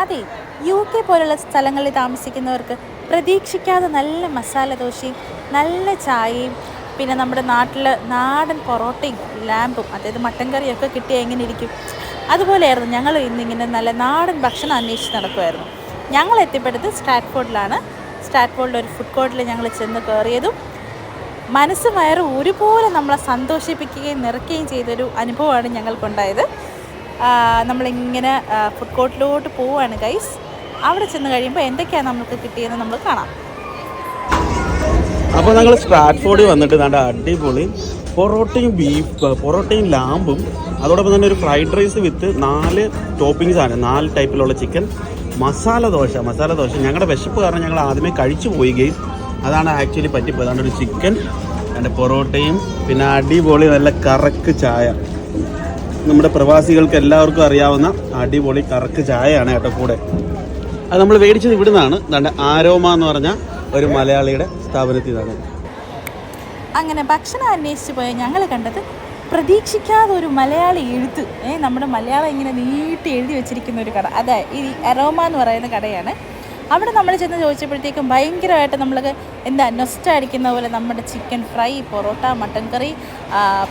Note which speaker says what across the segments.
Speaker 1: അതെ U K പോലുള്ള സ്ഥലങ്ങളിൽ താമസിക്കുന്നവർക്ക് പ്രതീക്ഷിക്കാതെ നല്ല മസാല ദോശയും നല്ല ചായയും പിന്നെ നമ്മുടെ നാട്ടിൽ നാടൻ പൊറോട്ടയും ലാമ്പും അതായത് മട്ടൻ കറിയൊക്കെ കിട്ടിയാൽ എങ്ങനെ ഇരിക്കും? അതുപോലെയായിരുന്നു ഞങ്ങൾ ഇന്നിങ്ങനെ നല്ല നാടൻ ഭക്ഷണം അന്വേഷിച്ച് നടക്കുമായിരുന്നു ഞങ്ങൾ എത്തിപ്പെട്ടത് സ്റ്റാറ്റ്ഫോർഡിലാണ്. സ്റ്റാറ്റ്ഫോർഡിൽ ഒരു ഫുഡ് കോർട്ടിൽ ഞങ്ങൾ ചെന്ന് കയറിയതും മനസ്സ് വയറും ഒരുപോലെ നമ്മളെ സന്തോഷിപ്പിക്കുകയും നിറയ്ക്കുകയും ചെയ്തൊരു അനുഭവമാണ് ഞങ്ങൾക്കുണ്ടായത്. നമ്മളിങ്ങനെ ഫുഡ് കോർട്ടിലോട്ട് പോവുകയാണ് ഗൈസ് അവിടെ ചെന്ന് കഴിയുമ്പോൾ എന്തൊക്കെയാണ് നമുക്ക് കിട്ടിയതെന്ന് നമ്മൾ കാണാം.
Speaker 2: അപ്പോൾ ഞങ്ങൾ സ്ട്രാറ്റ്ഫോർഡിൽ വന്നിട്ട് നല്ല അടിപൊളി പൊറോട്ടയും ബീഫ് പൊറോട്ടയും ലാമ്പും അതോടൊപ്പം തന്നെ ഒരു ഫ്രൈഡ് റൈസ് വിത്ത് നാല് ടോപ്പിങ്സ് ആണ് നാല് ടൈപ്പിലുള്ള ചിക്കൻ മസാല ദോശ മസാല ദോശ. ഞങ്ങളുടെ വിശപ്പ് കാരണം ഞങ്ങൾ ആദ്യമേ കഴിച്ചു പോയി ഗെയിം അതാണ് ആക്ച്വലി പറ്റിപ്പോയത്. അതാണ് ഒരു ചിക്കൻ എന്റെ പൊറോട്ടയും പിന്നെ അടിപൊളി നല്ല കറക്ക് ചായ. നമ്മുടെ പ്രവാസികൾക്ക് എല്ലാവർക്കും അറിയാവുന്ന അടിപൊളി കറക്ക് ചായയാണ് കേട്ടോ കൂടെ. അത് നമ്മൾ മേടിച്ചത് ഇവിടുന്നാണ്. ദാണ്ടെ ആരോമ എന്ന് പറഞ്ഞ ഒരു മലയാളിയുടെ സ്ഥാപനത്തിൽ നിന്നാണ്.
Speaker 1: അങ്ങനെ ഭക്ഷണം അന്വേഷിച്ച് പോയ ഞങ്ങൾ കണ്ടത് പ്രതീക്ഷിക്കാതെ ഒരു മലയാളി എഴുത്ത്. നമ്മുടെ മലയാളം ഇങ്ങനെ നീട്ടി എഴുതി വെച്ചിരിക്കുന്ന ഒരു കട. അതെ ഈ അരോമ എന്ന് പറയുന്ന കടയാണ്. അവിടെ നമ്മൾ ചെന്ന് ചോദിച്ചപ്പോഴത്തേക്കും ഭയങ്കരമായിട്ട് നമ്മൾ എന്താ നൊസ്റ്റ അടിക്കുന്ന പോലെ നമ്മുടെ chicken fry porotta mutton curry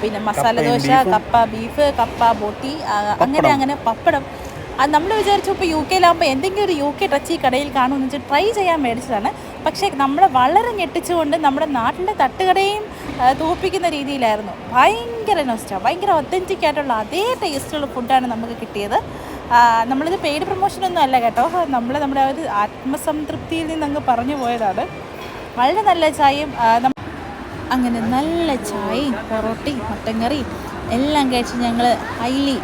Speaker 1: പിന്നെ മസാല ദോശ കപ്പ ബീഫ് കപ്പ ബോട്ടി അങ്ങനെ അങ്ങനെ പപ്പടം. അത് നമ്മൾ വിചാരിച്ചു ഇപ്പോൾ യു കെയിലാകുമ്പോൾ എന്തെങ്കിലും ഒരു യു കെ ടച്ച് ഈ കടയിൽ കാണുമെന്ന് വെച്ചാൽ ട്രൈ ചെയ്യാൻ മേടിച്ചതാണ്. പക്ഷേ നമ്മളെ വളരെ ഞെട്ടിച്ചുകൊണ്ട് നമ്മുടെ നാട്ടിലെ തട്ടുകടയും തോപ്പിക്കുന്ന രീതിയിലായിരുന്നു. ഭയങ്കര നൊസ്റ്റ ഭയങ്കര ഒത്തന്റിക് ആയിട്ടുള്ള അതേ ടേസ്റ്റുള്ള ഫുഡാണ് നമുക്ക് കിട്ടിയത്. നമ്മളിത് പെയ്ഡ് പ്രൊമോഷനൊന്നും അല്ല കേട്ടോ. നമ്മൾ നമ്മുടെ ഒരു ആത്മസംതൃപ്തിയിൽ നിന്ന് അങ്ങ് പറഞ്ഞു പോയതാണ്. വളരെ നല്ല ചായയും അങ്ങനെ നല്ല ചായയും പൊറോട്ടയും മട്ടൻ എല്ലാം കഴിച്ച് ഞങ്ങൾ ഹൈലി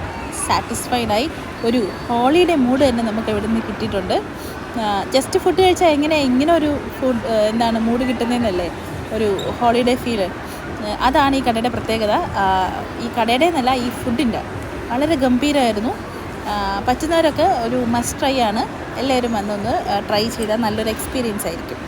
Speaker 1: സാറ്റിസ്ഫൈഡായി ഒരു ഹോളിഡേ മൂഡ് തന്നെ നമുക്ക് ഇവിടെ നിന്ന് കിട്ടിയിട്ടുണ്ട് ജസ്റ്റ് ഫുഡ് കഴിച്ചാൽ എങ്ങനെ ഇങ്ങനെ ഒരു ഫുഡ് എന്താണ് മൂഡ് കിട്ടുന്നതെന്നല്ലേ ഒരു ഹോളിഡേ ഫീൽ അതാണ് ഈ കടയുടെ പ്രത്യേകത. ഈ കടയുടെ എന്നല്ല ഈ ഫുഡിന്റെ വളരെ ഗംഭീരമായിരുന്നു പറ്റുന്നവരൊക്കെ ഒരു മസ്റ്റ് ട്രൈ ആണ്. എല്ലാവരും വന്നൊന്ന് ട്രൈ ചെയ്താൽ നല്ലൊരു എക്സ്പീരിയൻസ് ആയിരിക്കും.